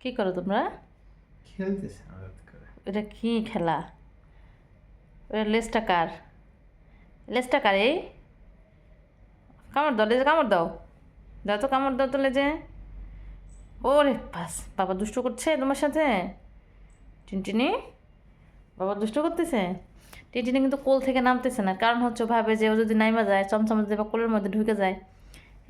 কি করো তোমরা? খেলতেছে এটা কি খেলা? ওটা লেজটা কার? লেজটা কার এই? কামড় দাও লেজে কামড় দাও। দাও তো কামড় দাও তো লেজে। ওরে বাস বাবা দুষ্ট করছে তোমার সাথে? টিনটিনি? বাবা দুষ্ট করতেছে? টিনটিনি কিন্তু কোল থেকে নামতেছে না। কারণ হচ্ছে ভাবে যে ও যদি নাইমা যায় চমচম যদি বা কোলের মধ্যে ঢুকে যায়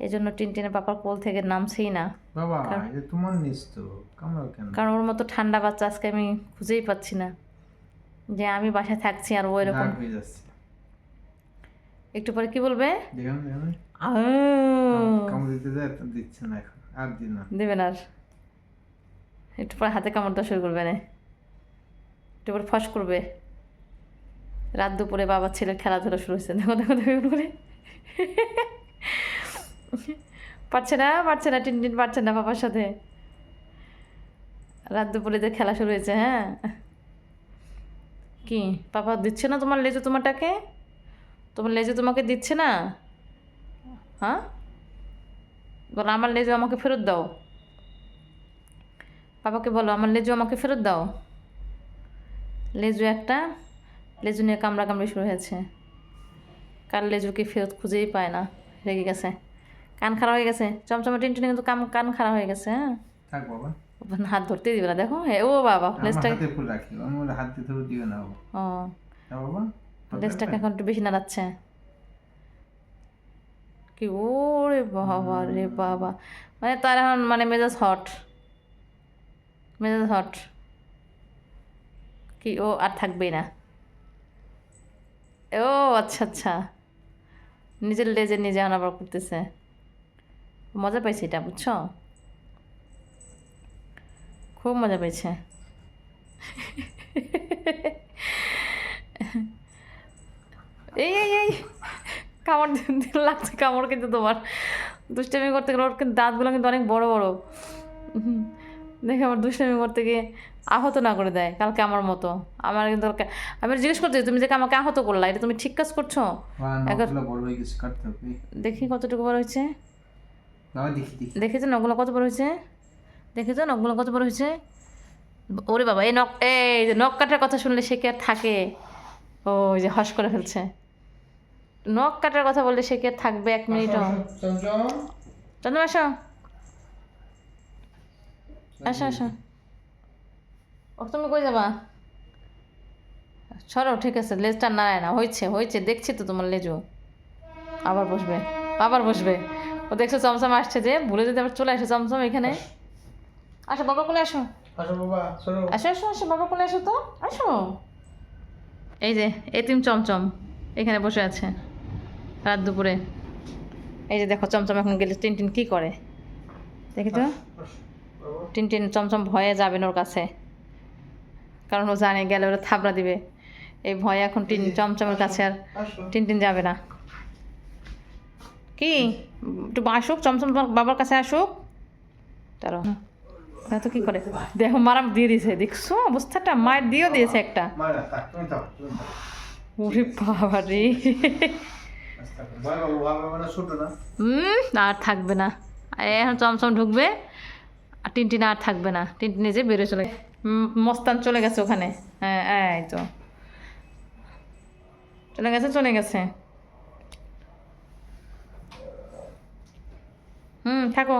এই জন্য টিনটিনে পাপার কোল থেকে নামছেই না। বাবা এটা তোমার নিস তো কামড়াও কেন? কারণ ওর মতো ঠান্ডা বাচ্চা আজকে আমি খুঁজেই পাচ্ছি না। যে আমি বাসায় থাকছি আর ও এরকম। একটু পরে কি বলবে? দিচ্ছে না এখন আর দিন না। দেবেন আর। একটু পরে হাতে কামড় দেওয়া শুরু করবে না। একটু পরে ফস করবে। রাত দুপুরে বাবার ছেলের খেলাধুলা শুরু হয়েছে। দেখো দেখো দেখো করে পারছে না পারছে না, টিন টিন পারছে না বাবার সাথে। রাত দুপুরে যে খেলা শুরু হয়েছে হ্যাঁ? কি পাপা দিচ্ছে না তোমার লেজে তোমারটাকে? তোমার লেজে তোমাকে দিচ্ছে না? হ্যাঁ? বলো, আমার লেজু আমাকে ফেরত দাও। বাবাকে বলো, আমার লেজু আমাকে ফেরত দাও। লেজু একটা, লেজু নিয়ে কামড়া কামড়ি শুরু হয়েছে। কার লেজুকে ফেরত খুঁজেই পায় না, রেগে গেছে। কান খারাপ হয়ে গেছে। চমচমে টিনটিনে কিন্তু কাম কান খারাপ হয়ে গেছে হ্যাঁ। থাক বাবা। হাত ধরতে দিবে না দেখো। ও বাবা আমার লেজটা হাতে ফুল রাখি আমি ওর হাত দিয়ে ধরে দিও না ও। হ্যাঁ বাবা লেজটাকে এখন একটু বেশি নাড়াচ্ছে। কি ওরে বাবা রে বাবা। মানে তার এখন মানে মেজাজ হট। মেজাজ হট। কি ও আর থাকবেই না। ও আচ্ছা আচ্ছা। নিজের লেজে নিজে এখন আবার করতেছে। মজা পাইছে এটা বুঝছ? খুব মজা পেয়েছে এই এই এই কামড় লাগছে কামড় কিন্তু তোমার। দুষ্টামি করতে গেলে ওর কিন্তু দাঁতগুলো কিন্তু অনেক বড় বড়। দেখে আমার দুষ্টামি করতে গিয়ে আহত না করে দেয় কালকে আমার মতো। আমার কিন্তু আমি জিজ্ঞেস করছি তুমি যে আমাকে আহত করলা এটা তুমি ঠিক কাজ করছ? দেখি কতটুকু বড় হয়েছে। দেখেছ নখগুলো কত বড় হয়েছে? দেখেছ নখগুলো কত বড় হয়েছে? ওরে বাবা এই নখ এই যে নখ কাটার কথা শুনলে সে কি আর থাকে? ও ওই যে হস করে ফেলছে। নখ কাটার কথা বললে সে কি আর থাকবে এক মিনিটও? চন্দ্র আসো। আসো আসো। ও তুমি কই যাবা? সরো ঠিক আছে লেজটা নাড়ায় না হয়েছে হয়েছে দেখছি তো তোমার লেজও। আবার বসবে। আবার বসবে। ও দেখছ চমচম আসছে যে ভুলে যদি আবার চলে আসে চমচম এখানে। আসো। বাবা কোলে আসো। আসো বাবা আসো আসো বাবা কোলে আসো তো। আসো। এই যে এতিম চমচম এখানে বসে আছে রাত দুপুরে। এই যে দেখো চমচম এখন গেলে টিন টিন কী করে? দেখেছ বাবা টিন টিন চমচম ভয়ে যাবে ওর কাছে। কারণ ও জানে গেলে ওরা থাবড়া দিবে। এই ভয়ে এখন টিন চমচমের কাছে আর টিন টিন যাবে না। কি? একটু আসুক চমচম বাবার কাছে আসুক। তারও। তো কি করে? দেখো মারাম দিয়ে দিয়েছে, দেখছ? অবস্থাটা? মায়ের দিয়েও দিয়েছে একটা। ওরে আর থাকবে না। এখন চমচম ঢুকবে, আর টিনটিন আর থাকবে না। টিনটিন যে বেরোয় চলে মস্তান চলে গেছে ওখানে। হ্যাঁ এই তো। চলে গেছে চলে গেছে। হুম থাকো